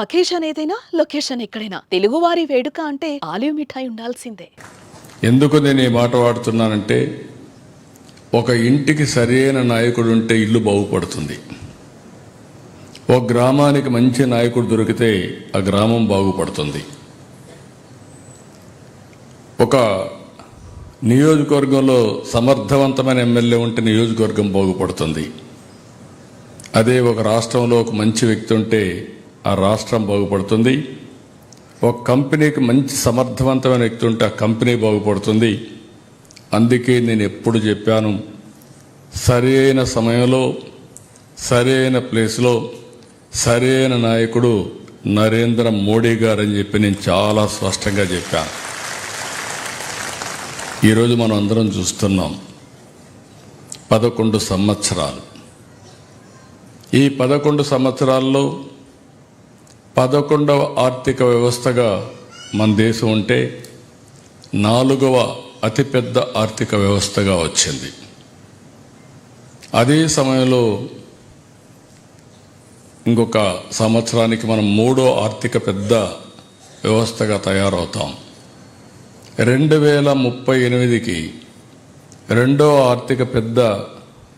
Occasion ఏదైనా location ఎక్కడైనా. తెలుగువారి వేడుక అంటే ఆలివ్ మిఠాయి ఉండాల్సిందే. ఎందుకు నేను ఈ మాట వాడుతున్నానంటే ఒక ఇంటికి సరైన నాయకుడు ఉంటే ఇల్లు బాగుపడుతుంది. ఒక గ్రామానికి మంచి నాయకుడు దొరికితే ఆ గ్రామం బాగుపడుతుంది. ఒక నియోజకవర్గంలో సమర్థవంతమైన ఎమ్మెల్యే ఉంటే నియోజకవర్గం బాగుపడుతుంది. అదే ఒక రాష్ట్రంలో ఒక మంచి వ్యక్తి ఉంటే ఆ రాష్ట్రం బాగుపడుతుంది. ఒక కంపెనీకి మంచి సమర్థవంతమైన వ్యక్తి ఉంటే ఆ కంపెనీ బాగుపడుతుంది. అందుకే నేను ఎప్పుడు చెప్పాను సరైన సమయంలో సరైన ప్లేస్లో సరైన నాయకుడు నరేంద్ర మోడీ గారు అని చెప్పి నేను చాలా స్పష్టంగా చెప్పాను. ఈరోజు మనం అందరం చూస్తున్నాం పదకొండు సంవత్సరాలు. ఈ పదకొండు సంవత్సరాల్లో పదకొండవ ఆర్థిక వ్యవస్థగా మన దేశం ఉంటే నాలుగవ అతిపెద్ద ఆర్థిక వ్యవస్థగా వచ్చింది. అదే సమయంలో ఇంకొక సంవత్సరానికి మనం మూడో ఆర్థిక పెద్ద వ్యవస్థగా తయారవుతాం. రెండు వేల ముప్పై ఎనిమిదికి రెండో ఆర్థిక పెద్ద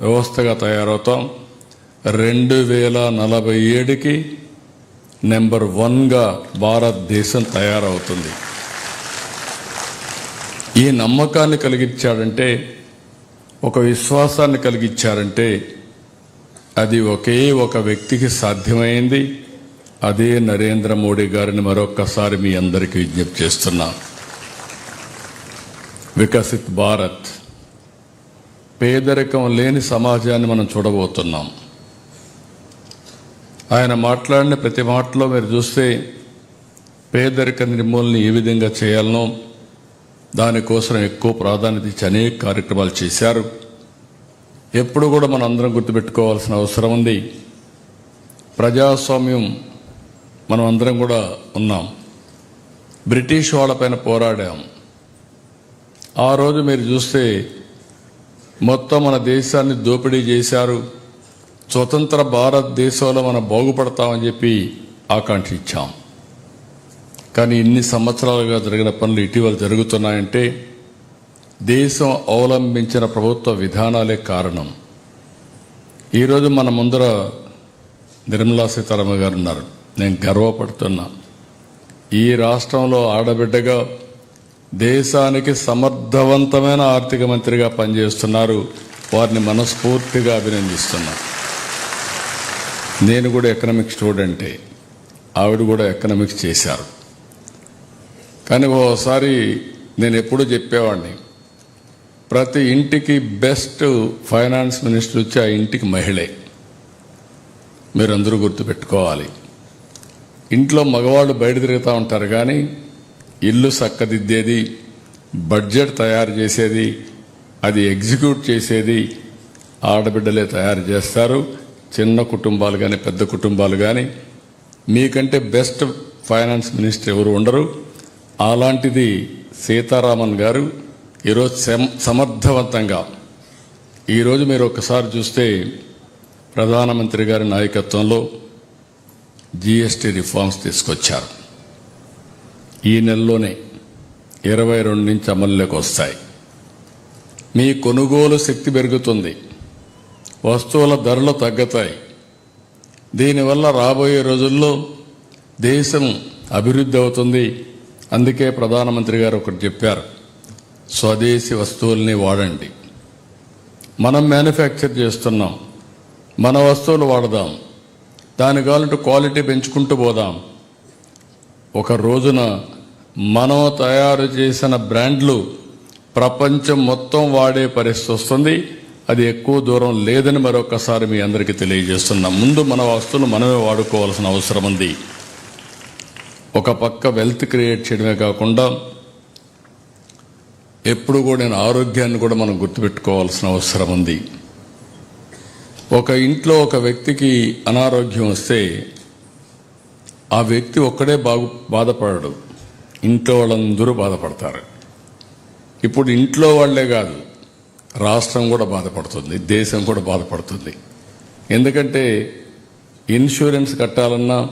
వ్యవస్థగా తయారవుతాం. రెండు వేల నలభై ఏడుకి నెంబర్ వన్గా భారతదేశం తయారవుతుంది. ఈ నమ్మకాన్ని కలిగించాడంటే ఒక విశ్వాసాన్ని కలిగించారంటే అది ఒకే ఒక వ్యక్తికి సాధ్యమైంది. అదే నరేంద్ర మోడీ గారిని మరొక్కసారి మీ అందరికీ విజ్ఞప్తి చేస్తున్నా. వికసిత్ భారత్. పేదరికం లేని సమాజాన్ని మనం చూడబోతున్నాం. ఆయన మాట్లాడిన ప్రతి మాటలో మీరు చూస్తే పేదరిక నిర్మూలన ఏ విధంగా చేయాలనో దానికోసం ఎక్కువ ప్రాధాన్యత ఇచ్చి అనేక కార్యక్రమాలు చేశారు. ఎప్పుడు కూడా మనం అందరం గుర్తుపెట్టుకోవాల్సిన అవసరం ఉంది. ప్రజాస్వామ్యం మనం అందరం కూడా ఉన్నాం. బ్రిటిష్ వాళ్ళపైన పోరాడాం. ఆ రోజు మీరు చూస్తే మొత్తం మన దేశాన్ని దోపిడీ చేశారు. స్వతంత్ర భారతదేశంలో మనం బాగుపడతామని చెప్పి ఆకాంక్షించాం కానీ ఇన్ని సంవత్సరాలుగా జరిగిన పనులు ఇటీవల జరుగుతున్నాయంటే దేశం అవలంబించిన ప్రభుత్వ విధానాలే కారణం. ఈరోజు మన ముందర నిర్మలా సీతారామ గారు ఉన్నారు. నేను గర్వపడుతున్నా. ఈ రాష్ట్రంలో ఆడబిడ్డగా దేశానికి సమర్థవంతమైన ఆర్థిక మంత్రిగా పనిచేస్తున్నారు. వారిని మనస్ఫూర్తిగా అభినందిస్తున్నారు నేను కూడా ఎకనామిక్స్ స్టూడెంటే ఆవిడ కూడా ఎకనామిక్స్ చేశారు. కానీ ఓసారి నేను ఎప్పుడూ చెప్పేవాడిని ప్రతి ఇంటికి బెస్ట్ ఫైనాన్స్ మినిస్టర్ వచ్చి ఆ ఇంటికి మహిళే. మీరందరూ గుర్తుపెట్టుకోవాలి. ఇంట్లో మగవాళ్ళు బయట తిరుగుతూ ఉంటారు కానీ ఇల్లు చక్కదిద్దేది బడ్జెట్ తయారు చేసేది అది ఎగ్జిక్యూట్ చేసేది ఆడబిడ్డలే తయారు చేస్తారు. చిన్న కుటుంబాలు కానీ పెద్ద కుటుంబాలు కానీ మీకంటే బెస్ట్ ఫైనాన్స్ మినిస్టర్ ఎవరు ఉండరు. అలాంటిది సీతారామన్ గారు ఈరోజు సమ- సమర్థవంతంగా. ఈరోజు మీరు ఒకసారి చూస్తే ప్రధానమంత్రి గారి నాయకత్వంలో జీఎస్టీ రిఫార్మ్స్ తీసుకొచ్చారు. ఈ నెలలోనే ఇరవై రెండు నుంచి అమల్లోకి వస్తాయి. మీ కొనుగోలు శక్తి పెరుగుతుంది. వస్తువుల ధరలు తగ్గుతాయి. దీనివల్ల రాబోయే రోజుల్లో దేశం అభివృద్ధి అవుతుంది. అందుకే ప్రధానమంత్రి గారు ఒకటి చెప్పారు స్వదేశీ వస్తువుల్ని వాడండి. మనం మ్యానుఫ్యాక్చర్ చేస్తున్నాం మన వస్తువులు వాడదాం దాని కావాలంటే క్వాలిటీ పెంచుకుంటూ పోదాం. ఒక రోజున మనం తయారు చేసిన బ్రాండ్లు ప్రపంచం మొత్తం వాడే పరిస్థితి వస్తుంది. అది ఎక్కువ దూరం లేదని మరొకసారి మీ అందరికీ తెలియజేస్తున్నాం. ముందు మన వస్తువులు మనమే వాడుకోవాల్సిన అవసరం ఉంది. ఒక పక్క వెల్త్ క్రియేట్ చేయడమే కాకుండా ఎప్పుడు కూడా నేను ఆరోగ్యాన్ని కూడా మనం గుర్తుపెట్టుకోవాల్సిన అవసరం ఉంది. ఒక ఇంట్లో ఒక వ్యక్తికి అనారోగ్యం వస్తే ఆ వ్యక్తి ఒక్కడే బాగు బాధపడడు. ఇంట్లో వాళ్ళందరూ బాధపడతారు. ఇప్పుడు ఇంట్లో వాళ్ళే కాదు. రాష్ట్రం కూడా బాధపడుతుంది దేశం కూడా బాధపడుతుంది. ఎందుకంటే ఇన్సూరెన్స్ కట్టాలన్నా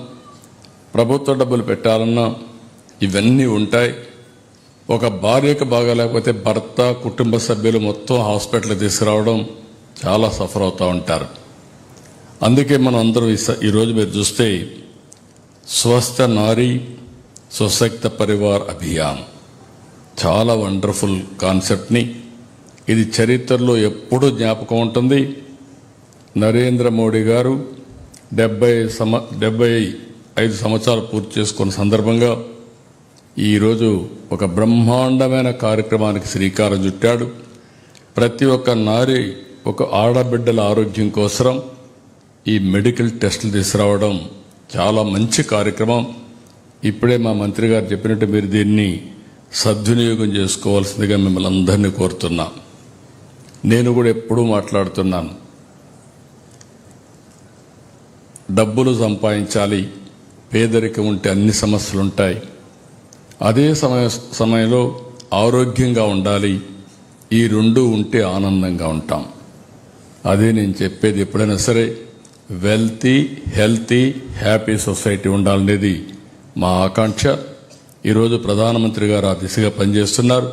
ప్రభుత్వ డబ్బులు పెట్టాలన్నా ఇవన్నీ ఉంటాయి. ఒక భార్యకు బాగాలేకపోతే భర్త కుటుంబ సభ్యులు మొత్తం హాస్పిటల్ తీసుకురావడం చాలా సఫర్ అవుతూ ఉంటారు. అందుకే మనం అందరూ ఈ స- ఈరోజు మీరు చూస్తే స్వస్థ నారీ స్వశక్త పరివార్ అభియాన్. చాలా వండర్ఫుల్ కాన్సెప్ట్ని ఇది చరిత్రలో ఎప్పుడూ జ్ఞాపకం ఉంటుంది. నరేంద్ర మోడీ గారు డెబ్బై సమ డెబ్బై ఐదు సంవత్సరాలు పూర్తి చేసుకున్న సందర్భంగా ఈరోజు ఒక బ్రహ్మాండమైన కార్యక్రమానికి శ్రీకారం చుట్టాడు. ప్రతి ఒక్క నారి ఒక ఆడబిడ్డల ఆరోగ్యం కోసరం ఈ మెడికల్ టెస్టులు తీసుకురావడం చాలా మంచి కార్యక్రమం. ఇప్పుడే మా మంత్రి గారు చెప్పినట్టు మీరు దీన్ని సద్వినియోగం చేసుకోవాల్సిందిగా మిమ్మల్ని అందరినీ కోరుతున్నాం. నేను కూడా ఎప్పుడూ మాట్లాడుతున్నాను. డబ్బులు సంపాదించాలి పేదరికం ఉంటే అన్ని సమస్యలు ఉంటాయి అదే సమయ సమయంలో ఆరోగ్యంగా ఉండాలి ఈ రెండు ఉంటే ఆనందంగా ఉంటాం. అదే నేను చెప్పేది ఎప్పుడైనా సరే వెల్తీ హెల్తీ హ్యాపీ సొసైటీ ఉండాలనేది మా ఆకాంక్ష. ఈరోజు ప్రధానమంత్రి గారు ఆ దిశగా పనిచేస్తున్నారు.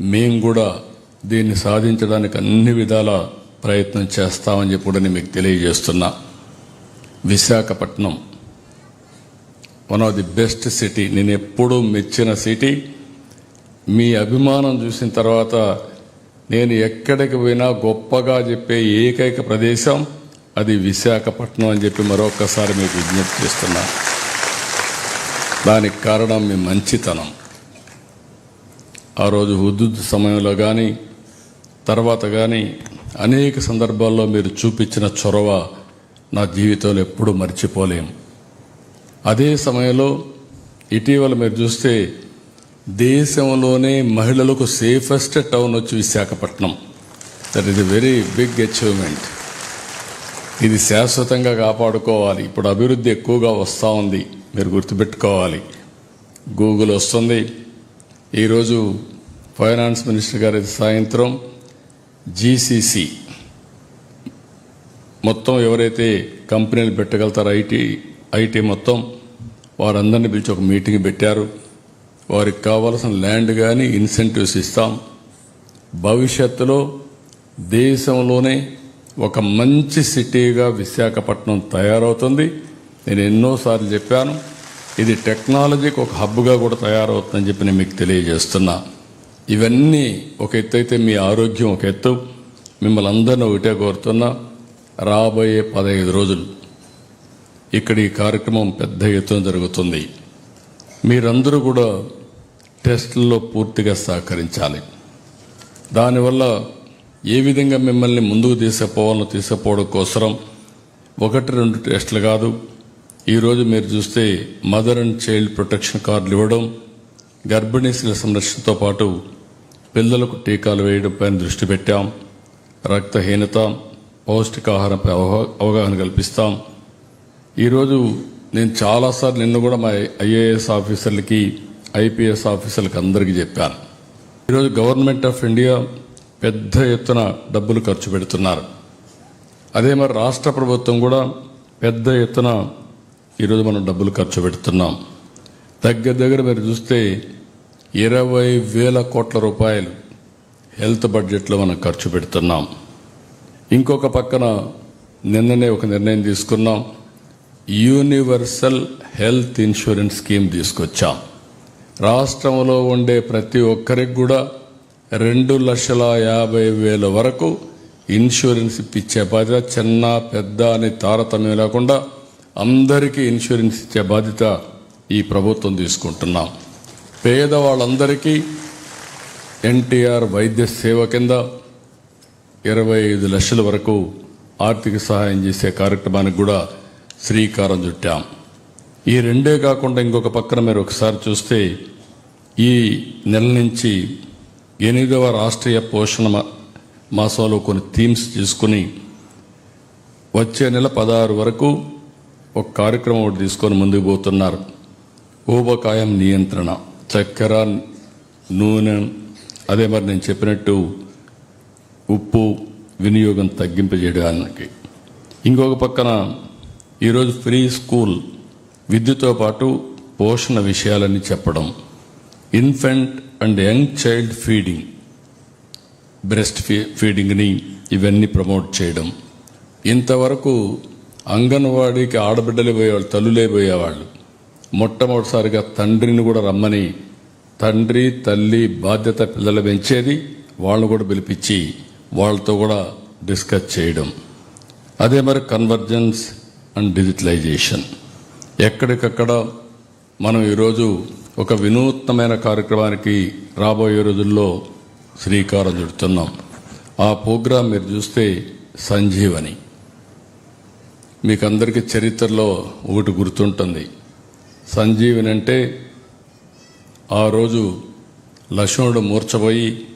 మేము కూడా దీన్ని సాధించడానికి అన్ని విధాల ప్రయత్నం చేస్తామని చెప్పి కూడా నేను మీకు తెలియజేస్తున్నా. Visakhapatnam one of the best city నేను ఎప్పుడూ మెచ్చిన సిటీ మీ అభిమానం చూసిన తర్వాత నేను ఎక్కడికి పోయినా గొప్పగా చెప్పే ఏకైక ప్రదేశం అది విశాఖపట్నం అని చెప్పి మరొకసారి మీకు విజ్ఞప్తి చేస్తున్నా. దానికి కారణం మీ మంచితనం. ఆ రోజు హుద్దు సమయంలో కానీ తర్వాత కానీ అనేక సందర్భాల్లో మీరు చూపించిన చొరవ నా జీవితంలో ఎప్పుడూ మర్చిపోలేం. అదే సమయంలో ఇటీవల మీరు చూస్తే దేశంలోనే మహిళలకు సేఫెస్ట్ టౌన్ వచ్చి Visakhapatnam. That is a very big achievement ఇది శాశ్వతంగా కాపాడుకోవాలి. ఇప్పుడు అభివృద్ధి ఎక్కువగా వస్తూ ఉంది. మీరు గుర్తుపెట్టుకోవాలి. గూగుల్ వస్తుంది. ఈరోజు ఫైనాన్స్ మినిస్టర్ గారి సాయంత్రం జీసీసీ మొత్తం ఎవరైతే కంపెనీలు పెట్టగలుగుతారో ఐటీ ఐటీ మొత్తం వారందరినీ పిలిచి ఒక మీటింగ్ పెట్టారు. వారికి కావాల్సిన ల్యాండ్ కానీ ఇన్సెంటివ్స్ ఇస్తాం. భవిష్యత్తులో దేశంలోనే ఒక మంచి సిటీగా విశాఖపట్నం తయారవుతుంది. నేను ఎన్నోసార్లు చెప్పాను. ఇది టెక్నాలజీకి ఒక హబ్గా కూడా తయారవుతుందని చెప్పి నేను మీకు తెలియజేస్తున్నా. ఇవన్నీ ఒక ఎత్తు అయితే మీ ఆరోగ్యం ఒక ఎత్తు. మిమ్మల్ని అందరిని ఒకటే కోరుతున్నా రాబోయే పదహైదు రోజులు ఇక్కడ ఈ కార్యక్రమం పెద్ద ఎత్తున జరుగుతుంది. మీరందరూ కూడా టెస్టుల్లో పూర్తిగా సహకరించాలి. దానివల్ల ఏ విధంగా మిమ్మల్ని ముందుకు తీసుకుపోవాలో తీసుకుపోవడం కోసరం ఒకటి రెండు టెస్టులు కాదు. ఈరోజు మీరు చూస్తే మదర్ అండ్ చైల్డ్ ప్రొటెక్షన్ కార్డులు ఇవ్వడం గర్భిణీ స్త్రీల సంరక్షణతో పాటు పిల్లలకు టీకాలు వేయడంపై దృష్టి పెట్టాం. రక్తహీనత పౌష్టికాహారంపై అవగాహన కల్పిస్తాం. ఈరోజు నేను చాలాసార్లు నిన్న కూడా మా ఐఏఎస్ ఆఫీసర్లకి ఐపీఎస్ ఆఫీసర్లకి అందరికీ చెప్పాను. ఈరోజు గవర్నమెంట్ ఆఫ్ ఇండియా పెద్ద ఎత్తున డబ్బులు ఖర్చు పెడుతున్నారు. అదే మరి రాష్ట్ర ప్రభుత్వం కూడా పెద్ద ఎత్తున ఈరోజు మనం డబ్బులు ఖర్చు పెడుతున్నాం. దగ్గర దగ్గర మీరు చూస్తే ఇరవై వేల కోట్ల రూపాయలు హెల్త్ బడ్జెట్లో మనం ఖర్చు పెడుతున్నాం. ఇంకొక పక్కన నిన్ననే ఒక నిర్ణయం తీసుకున్నాం. యూనివర్సల్ హెల్త్ ఇన్సూరెన్స్ స్కీమ్ తీసుకొచ్చాం. రాష్ట్రంలో ఉండే ప్రతి ఒక్కరికి కూడా రెండు లక్షల యాభై వేల వరకు ఇన్సూరెన్స్ ఇప్పించే బాధ్యత చిన్న పెద్ద అని తారతమ్యం లేకుండా అందరికీ ఇన్సూరెన్స్ ఇచ్చే బాధ్యత ఈ ప్రభుత్వం తీసుకుంటున్నాం. పేదవాళ్ళందరికీ ఎన్టీఆర్ వైద్య సేవ కింద ఇరవై ఐదు లక్షల వరకు ఆర్థిక సహాయం చేసే కార్యక్రమానికి కూడా శ్రీకారం చుట్టాం. ఈ రెండే కాకుండా ఇంకొక పక్కన మీరు ఒకసారి చూస్తే ఈ నెల నుంచి ఎనిమిదవ రాష్ట్రీయ పోషణ మాసంలో కొన్ని థీమ్స్ తీసుకుని వచ్చే నెల పదహారు వరకు ఒక కార్యక్రమం ఒకటి తీసుకొని ముందుకు పోతున్నారు. ఊబకాయం నియంత్రణ. చక్కెర నూనె అదే మరి నేను చెప్పినట్టు ఉప్పు వినియోగం తగ్గింపజేయడానికి ఇంకొక పక్కన ఈరోజు ఫ్రీ స్కూల్ విద్యతో పాటు పోషణ విషయాలని చెప్పడం. Infant and young child feeding breast fee ఫీడింగ్ని ఇవన్నీ ప్రమోట్ చేయడం. ఇంతవరకు అంగన్వాడీకి ఆడబిడ్డలే పోయేవాళ్ళు తల్లులే పోయేవాళ్ళు. మొట్టమొదటిసారిగా తండ్రిని కూడా రమ్మని తండ్రి తల్లి బాధ్యత పిల్లలు పెంచేది వాళ్ళని కూడా పిలిపించి వాళ్ళతో కూడా డిస్కస్ చేయడం. అదే మరి కన్వర్జెన్స్ అండ్ డిజిటలైజేషన్. ఎక్కడికక్కడ మనం ఈరోజు ఒక వినూత్నమైన కార్యక్రమానికి రాబోయే రోజుల్లో శ్రీకారం చుడుతున్నాం. ఆ ప్రోగ్రాం మీరు చూస్తే సంజీవని. మీకు అందరికీ చరిత్రలో ఒకటి గుర్తుంటుంది. సంజీవిని అంటే ఆ రోజు లక్ష్మణుడు మూర్చపోయి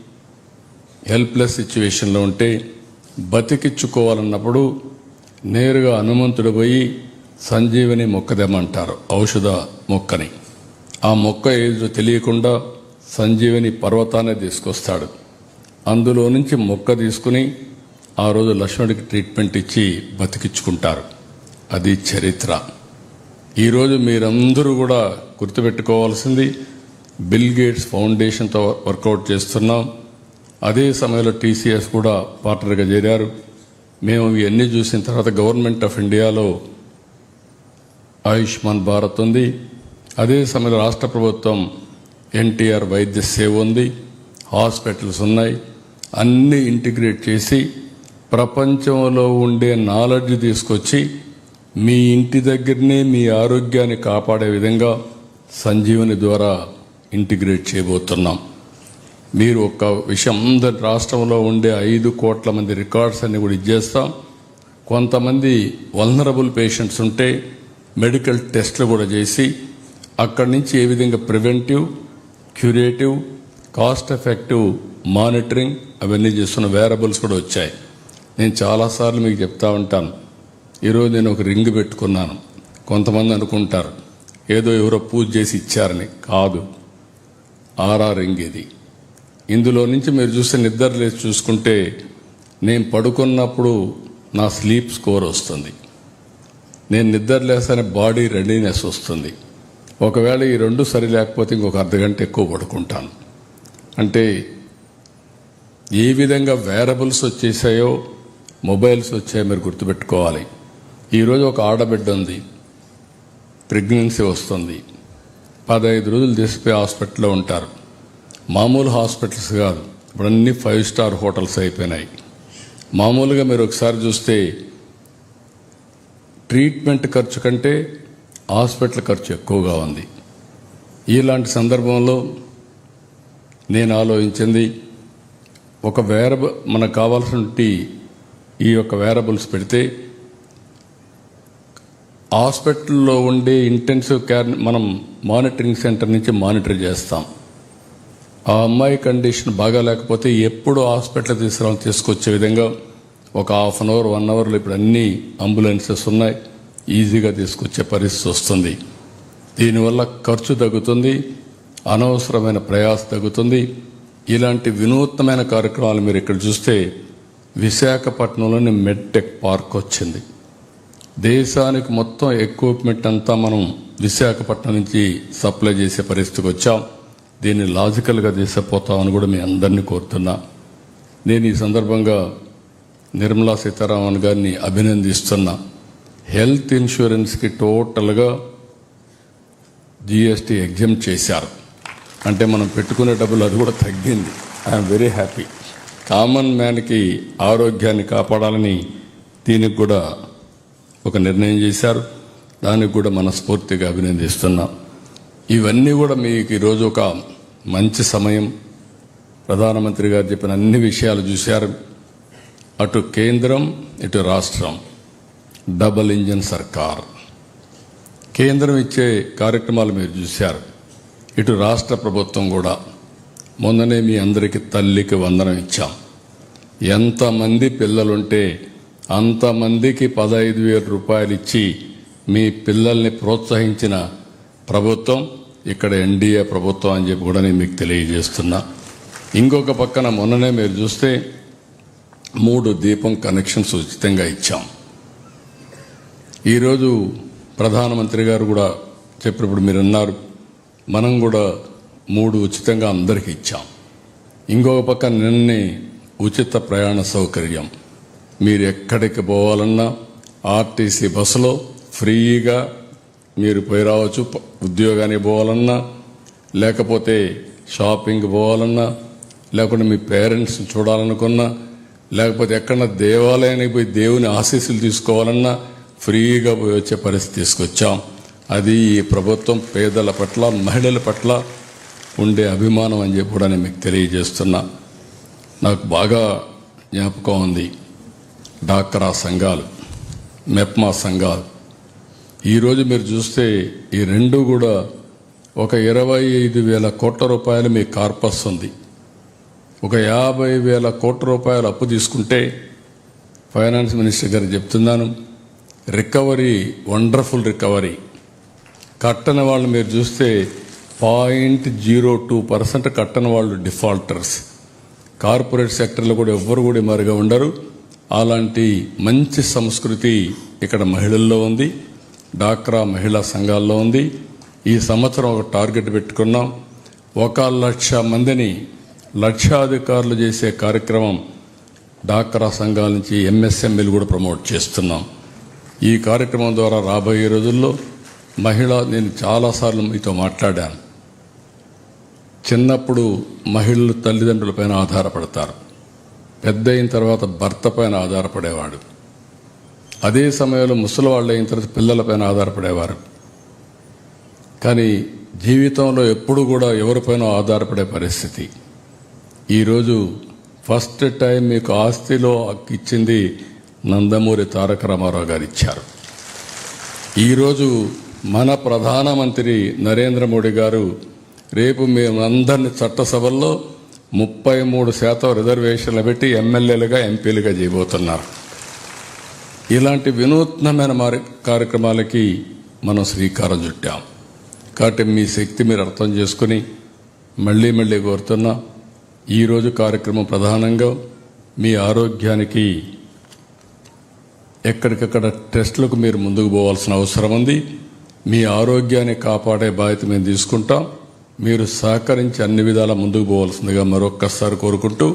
హెల్ప్లెస్ సిచ్యువేషన్లో ఉంటే బతికిచ్చుకోవాలన్నప్పుడు నేరుగా హనుమంతుడు పోయి సంజీవిని మొక్క తెమ్మంటారు ఔషధ మొక్కని. ఆ మొక్క ఏదో తెలియకుండా సంజీవిని పర్వతాన్ని తీసుకొస్తాడు. అందులో నుంచి మొక్క తీసుకుని ఆ రోజు లక్ష్మణుడికి ట్రీట్మెంట్ ఇచ్చి బతికించుకుంటారు అది చరిత్ర. ఈరోజు మీరందరూ కూడా గుర్తుపెట్టుకోవాల్సింది బిల్ గేట్స్ ఫౌండేషన్తో వర్కౌట్ చేస్తున్నాం. అదే సమయంలో టీసీఎస్ కూడా పార్ట్నర్గా చేరారు. మేము ఇవన్నీ చూసిన తర్వాత గవర్నమెంట్ ఆఫ్ ఇండియాలో ఆయుష్మాన్ భారత్ ఉంది. అదే సమయంలో రాష్ట్ర ప్రభుత్వం ఎన్టీఆర్ వైద్య సేవ ఉంది. హాస్పిటల్స్ ఉన్నాయి. అన్నీ ఇంటిగ్రేట్ చేసి ప్రపంచంలో ఉండే నాలెడ్జ్ తీసుకొచ్చి మీ ఇంటి దగ్గరనే మీ ఆరోగ్యాన్ని కాపాడే విధంగా సంజీవని ద్వారా ఇంటిగ్రేట్ చేయబోతున్నాం. మీరు ఒక విషయం అందరి రాష్ట్రంలో ఉండే ఐదు కోట్ల మంది రికార్డ్స్ అన్ని కూడా ఇచ్చేస్తాం. కొంతమంది వల్నరబుల్ పేషెంట్స్ ఉంటే మెడికల్ టెస్ట్లు కూడా చేసి అక్కడి నుంచి ఏ విధంగా preventive curative cost effective monitoring అవన్నీ చేస్తున్న వేరబుల్స్ కూడా వచ్చాయి. నేను చాలాసార్లు మీకు చెప్తా ఉంటాను. ఈరోజు నేను ఒక రింగ్ పెట్టుకున్నాను. కొంతమంది అనుకుంటారు ఏదో ఎవరో పూజ చేసి ఇచ్చారని. కాదు. ఆరా రింగ్ ఇది. ఇందులో నుంచి మీరు చూస్తే నిద్ర లేచి చూసుకుంటే నేను పడుకున్నప్పుడు నా స్లీప్ స్కోర్ వస్తుంది. నేను నిద్ర లేస్తానే బాడీ రెడీనెస్ వస్తుంది. ఒకవేళ ఈ రెండు సరి లేకపోతే ఇంకొక అర్ధగంట ఎక్కువ పడుకుంటాను. అంటే ఏ విధంగా వేరబుల్స్ వచ్చేసాయో మొబైల్స్ వచ్చాయో మీరు గుర్తుపెట్టుకోవాలి. ఈరోజు ఒక ఆడబిడ్డ ఉంది. ప్రెగ్నెన్సీ వస్తుంది. పదహైదు రోజులు తీసిపోయి హాస్పిటల్లో ఉంటారు. మామూలు హాస్పిటల్స్ కాదు. ఇప్పుడు అన్ని ఫైవ్ స్టార్ హోటల్స్ అయిపోయినాయి. మామూలుగా మీరు ఒకసారి చూస్తే ట్రీట్మెంట్ ఖర్చు కంటే హాస్పిటల్ ఖర్చు ఎక్కువగా ఉంది. ఇలాంటి సందర్భంలో నేను ఆలోచించింది ఒక వేరబ మనకు కావాల్సినటువంటి ఈ యొక్క వేరబుల్స్ పెడితే హాస్పిటల్లో ఉండే ఇంటెన్సివ్ కేర్ మనం మానిటరింగ్ సెంటర్ నుంచి మానిటర్ చేస్తాం. ఆ అమ్మాయి కండిషన్ బాగా లేకపోతే ఎప్పుడు హాస్పిటల్ తీసుకురావాలి తీసుకొచ్చే విధంగా ఒక హాఫ్ అన్ అవర్ వన్ అవర్లో ఇప్పుడు అన్ని అంబులెన్సెస్ ఉన్నాయి. ఈజీగా తీసుకొచ్చే పరిస్థితి వస్తుంది. దీనివల్ల ఖర్చు తగ్గుతుంది అనవసరమైన ప్రయాస తగ్గుతుంది. ఇలాంటి వినూత్నమైన కార్యక్రమాలు మీరు ఇక్కడ చూస్తే విశాఖపట్నంలోని మెడ్టెక్ పార్క్ వచ్చింది. దేశానికి మొత్తం ఎక్విప్మెంట్ అంతా మనం విశాఖపట్నం నుంచి సప్లై చేసే పరిస్థితికి వచ్చాం. దీన్ని లాజికల్గా తీసుకుపోతామని కూడా మీ అందరినీ కోరుతున్నా. నేను ఈ సందర్భంగా నిర్మలా సీతారామన్ గారిని అభినందిస్తున్నా. హెల్త్ ఇన్సూరెన్స్కి టోటల్గా జిఎస్టీ ఎగ్జామ్ చేశారు. అంటే మనం పెట్టుకునే డబ్బులు అది కూడా తగ్గింది. ఐఎమ్ వెరీ హ్యాపీ కామన్ మ్యాన్కి ఆరోగ్యాన్ని కాపాడాలని దీనికి కూడా ఒక నిర్ణయం చేశారు. దానికి కూడా మనస్ఫూర్తిగా అభినందిస్తున్నాం. ఇవన్నీ కూడా మీకు ఈరోజు ఒక మంచి సమయం. ప్రధానమంత్రి గారు చెప్పిన అన్ని విషయాలు చూశారు. అటు కేంద్రం ఇటు రాష్ట్రం. డబల్ ఇంజన్ సర్కార్. కేంద్రం ఇచ్చే కార్యక్రమాలు మీరు చూశారు. ఇటు రాష్ట్ర ప్రభుత్వం కూడా. మొన్ననే మీ అందరికీ తల్లికి వందనం ఇచ్చాం. ఎంతమంది పిల్లలుంటే అంతమందికి పదహైదు వేల రూపాయలు ఇచ్చి మీ పిల్లల్ని ప్రోత్సహించిన ప్రభుత్వం ఇక్కడ ఎన్డీఏ ప్రభుత్వం అని చెప్పి కూడా నేను మీకు తెలియజేస్తున్నా. ఇంకొక పక్కన మొన్ననే మీరు చూస్తే మూడు దీపం కనెక్షన్స్ ఉచితంగా ఇచ్చాం. ఈరోజు ప్రధానమంత్రి గారు కూడా చెప్పినప్పుడు మీరు అన్నారు మనం కూడా మూడు ఉచితంగా అందరికీ ఇచ్చాం. ఇంకొక పక్క నిన్నే ఉచిత ప్రయాణ సౌకర్యం. మీరు ఎక్కడికి పోవాలన్నా ఆర్టీసీ బస్సులో ఫ్రీగా మీరు పోయి రావచ్చు ఉద్యోగానికి పోవాలన్నా లేకపోతే షాపింగ్ పోవాలన్నా లేకుంటే మీ పేరెంట్స్ని చూడాలనుకున్నా లేకపోతే ఎక్కడన్నా దేవాలయానికి పోయి దేవుని ఆశీస్సులు తీసుకోవాలన్నా ఫ్రీగా పోయి వచ్చే పరిస్థితి తీసుకొచ్చాం. అది ఈ ప్రభుత్వం పేదల పట్ల మహిళల పట్ల ఉండే అభిమానం అని చెప్పి కూడా నేను మీకు తెలియజేస్తున్నా. నాకు బాగా జ్ఞాపకం ఉంది. డాక్రా సంఘాలు మెప్మా సంఘాలు. ఈరోజు మీరు చూస్తే ఈ రెండు కూడా ఒక ఇరవై ఐదు వేల కోట్ల రూపాయలు మీ కార్పస్ ఉంది. ఒక యాభై వేల కోట్ల రూపాయలు అప్పు తీసుకుంటే ఫైనాన్స్ మినిస్టర్ గారు చెప్తున్నాను రికవరీ వండర్ఫుల్ రికవరీ. కట్టని వాళ్ళు మీరు చూస్తే పాయింట్ జీరో టూ పర్సెంట్ కట్టని వాళ్ళు డిఫాల్టర్స్. కార్పొరేట్ సెక్టర్లో కూడా ఎవ్వరు కూడా మరుగా ఉండరు. అలాంటి మంచి సంస్కృతి ఇక్కడ మహిళల్లో ఉంది డాక్రా మహిళా సంఘాల్లో ఉంది. ఈ సంవత్సరం ఒక టార్గెట్ పెట్టుకున్నాం. ఒక లక్ష మందిని లక్షాధికారులు చేసే కార్యక్రమం డాక్రా సంఘాల నుంచి ఎంఎస్ఎంఎల్ కూడా ప్రమోట్ చేస్తున్నాం. ఈ కార్యక్రమం ద్వారా రాబోయే రోజుల్లో మహిళ నేను చాలాసార్లు మీతో మాట్లాడాను. చిన్నప్పుడు మహిళలు తల్లిదండ్రులపైన ఆధారపడతారు. పెద్ద అయిన తర్వాత భర్త పైన ఆధారపడేవాడు. అదే సమయంలో ముసలి వాళ్ళు అయిన తర్వాత పిల్లలపైన ఆధారపడేవారు. కానీ జీవితంలో ఎప్పుడు కూడా ఎవరిపైన ఆధారపడే పరిస్థితి. ఈరోజు ఫస్ట్ టైం మీకు ఆస్తిలో ఇచ్చింది నందమూరి తారక రామారావు గారు ఇచ్చారు. ఈరోజు మన ప్రధానమంత్రి నరేంద్ర మోడీ గారు రేపు మేమందరిని చట్టసభల్లో ముప్పై మూడు శాతం రిజర్వేషన్లు పెట్టి ఎమ్మెల్యేలుగా ఎంపీలుగా చేయబోతున్నారు. ఇలాంటి వినూత్నమైన మారి కార్యక్రమాలకి మనం శ్రీకారం చుట్టాం. కాబట్టి మీ శక్తి మీరు అర్థం చేసుకుని మళ్ళీ మళ్ళీ కోరుతున్నా ఈరోజు కార్యక్రమం ప్రధానంగా మీ ఆరోగ్యానికి ఎక్కడికక్కడ టెస్టులకు మీరు ముందుకు పోవాల్సిన అవసరం ఉంది. మీ ఆరోగ్యాన్ని కాపాడే బాధ్యత మేము తీసుకుంటాం. మీరు సహకరించి అన్ని విధాల ముందుకు పోవాల్సిందిగా మరొక్కసారి కోరుకుంటూ